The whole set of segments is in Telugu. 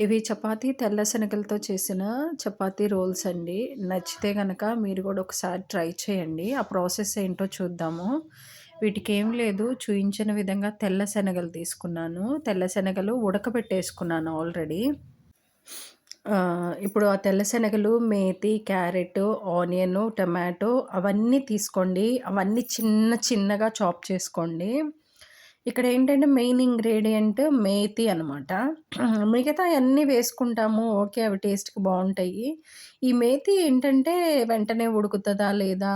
ఇవి చపాతీ తెల్ల శనగలతో చేసిన చపాతీ రోల్స్ అండి. నచ్చితే గనక మీరు కూడా ఒకసారి ట్రై చేయండి. ఆ ప్రాసెస్ ఏంటో చూద్దాము. వీటికేం లేదు చూయించిన విధంగా తెల్ల శనగలు తీసుకున్నాను. తెల్ల శనగలు ఉడకబెట్టేసుకున్నాను ఆల్రెడీ. ఇప్పుడు ఆ తెల్ల శనగలు, మేతి, క్యారెట్, ఆనియను, టమాటో అవన్నీ తీసుకోండి. అవన్నీ చిన్న చిన్నగా చాప్ చేసుకోండి. ఇక్కడ ఏంటంటే మెయిన్ ఇంగ్రీడియంట్ మేతి అనమాట. మిగతా అన్నీ వేసుకుంటాము. ఓకే. అవి టేస్ట్‌కి బాగుంటాయి ఈ మేతి ఏంటంటే వెంటనే ఉడుకుతుందా లేదా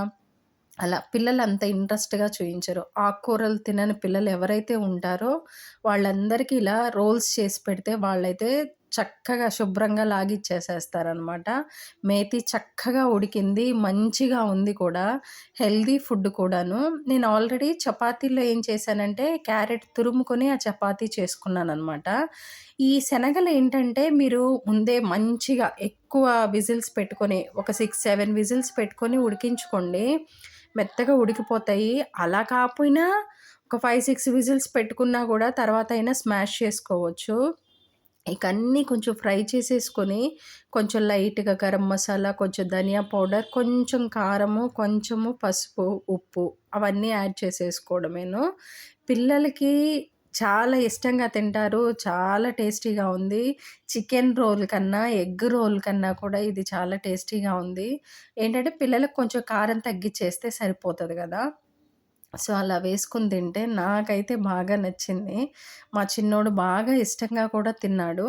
అలా పిల్లలు అంత ఇంట్రెస్ట్‌గా చూయించరు. ఆకుకూరలు తినని పిల్లలు ఎవరైతే ఉంటారో వాళ్ళందరికీ ఇలా రోల్స్ చేసి పెడితే వాళ్ళైతే చక్కగా శుభ్రంగా లాగిచ్చేసేస్తారనమాట. మేతి చక్కగా ఉడికింది. మంచిగా ఉంది కూడా. హెల్తీ ఫుడ్ కూడాను. నేను ఆల్రెడీ చపాతీలో ఏం చేశానంటే క్యారెట్ తురుముకొని ఆ చపాతీ చేసుకున్నాననమాట. ఈ శనగలు ఏంటంటే మీరు ముందే మంచిగా ఎక్కువ విజిల్స్ పెట్టుకొని ఒక 6, 7 విజిల్స్ పెట్టుకొని ఉడికించుకోండి. మెత్తగా ఉడికిపోతాయి. అలా కాకపోయినా ఒక 5, 6 విజిల్స్ పెట్టుకున్నా కూడా తర్వాత అయినా స్మాష్ చేసుకోవచ్చు. ఇక అన్నీ కొంచెం ఫ్రై చేసేసుకొని కొంచెం లైట్‌గా గరం మసాలా, కొంచెం ధనియా పౌడర్, కొంచెం కారము, కొంచెము పసుపు, ఉప్పు అవన్నీ యాడ్ చేసేసుకోవడమేను. పిల్లలకి చాలా ఇష్టంగా తింటారు. చాలా టేస్టీగా ఉంది. చికెన్ రోల్ కన్నా, ఎగ్ రోల్ కన్నా కూడా ఇది చాలా టేస్టీగా ఉంది. ఏంటంటే పిల్లలకు కొంచెం కారం తగ్గిచ్చేస్తే సరిపోతుంది కదా సో, అలా వేసుకుని తింటే నాకైతే బాగా నచ్చింది. మా చిన్నోడు బాగా ఇష్టంగా కూడా తిన్నాడు.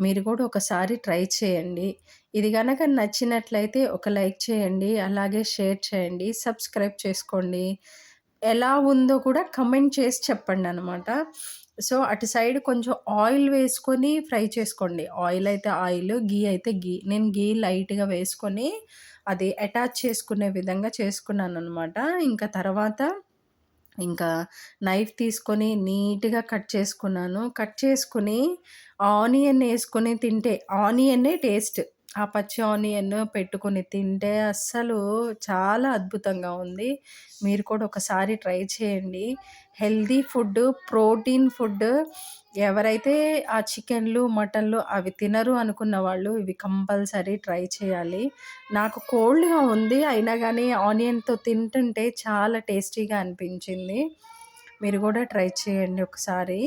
మీరు కూడా ఒకసారి ట్రై చేయండి. ఇది కనుక నచ్చినట్లయితే ఒక లైక్ చేయండి. అలాగే షేర్ చేయండి. సబ్స్క్రైబ్ చేసుకోండి. ఎలా ఉందో కూడా కమెంట్ చేసి చెప్పండి అనమాట సో, అటు సైడ్ కొంచెం ఆయిల్ వేసుకొని ఫ్రై చేసుకోండి. ఆయిల్ అయితే ఆయిల్, ఘీ అయితే ఘీ. నేను ఘీ లైట్‌గా వేసుకొని అది అటాచ్ చేసుకునే విధంగా చేసుకున్నాను అనమాట ఇంకా తర్వాత ఇంకా నైఫ్ తీసుకొని నీట్‌గా కట్ చేసుకున్నాను. కట్ చేసుకుని ఆనియన్ వేసుకొని తింటే ఆనియనే టేస్ట్. ఆ పచ్చి ఆనియన్ పెట్టుకొని తింటే అస్సలు చాలా అద్భుతంగా ఉంది. మీరు కూడా ఒకసారి ట్రై చేయండి. హెల్తీ ఫుడ్, ప్రోటీన్ ఫుడ్ ఎవరైతే ఆ చికెన్‌లు, మటన్‌లు అవి తినరు అనుకున్న వాళ్ళు ఇవి కంపల్సరీ ట్రై చేయాలి. నాకు కోల్డ్‌గా ఉంది. అయినా కానీ ఆనియన్‌తో తింటుంటే చాలా టేస్టీగా అనిపించింది. మీరు కూడా ట్రై చేయండి ఒకసారి.